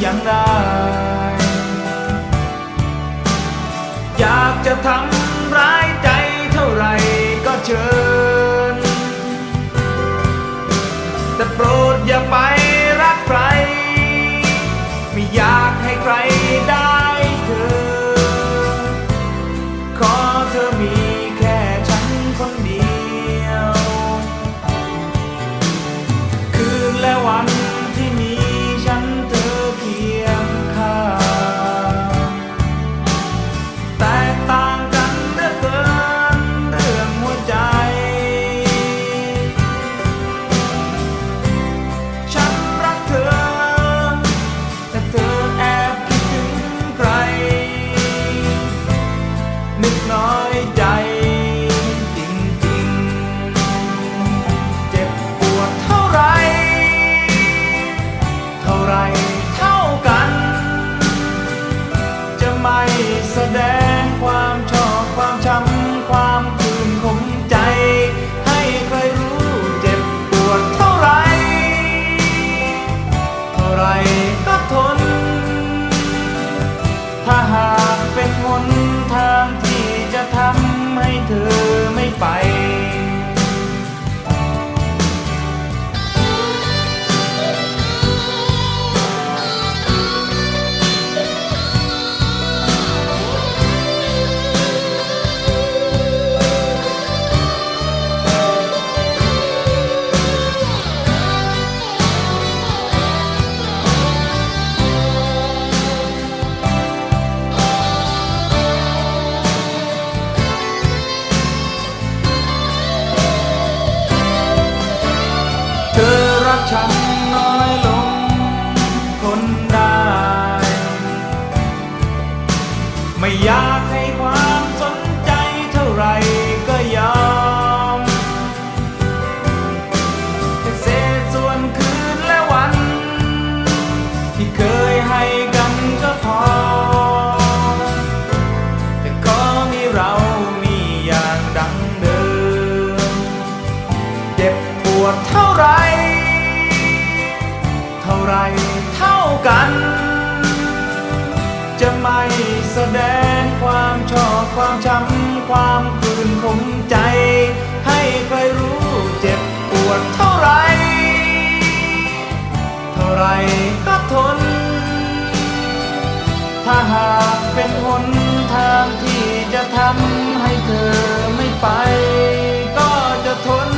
อย่างไร อยากจะทำ ใจจริงๆ เจ็บปวดเท่าไร เท่าไรเท่ากัน จะไม่แสดงความชอบความช้ำความคืนคมใจ ให้ใครรู้เจ็บปวดเท่าไร เท่าไรก็ทนถ้าหา ฉันน้อยลงทนได้ ไม่อยากให้ความสนใจเท่าไรก็ยอมแค่เศษส่วนคืนและวัน ที่เคยให้กันก็พอ แต่ก็มีเรามีอย่างดังเดิม เจ็บปวดเท่าไร ไรเท่ากัน จะไม่แสดงความชอบความช้ำความคืนคมใจ ให้ใครรู้เจ็บปวดเท่าไร เท่าไรก็ทน ถ้าหากเป็นหนทางที่จะทำให้เธอไม่ไป ก็จะทน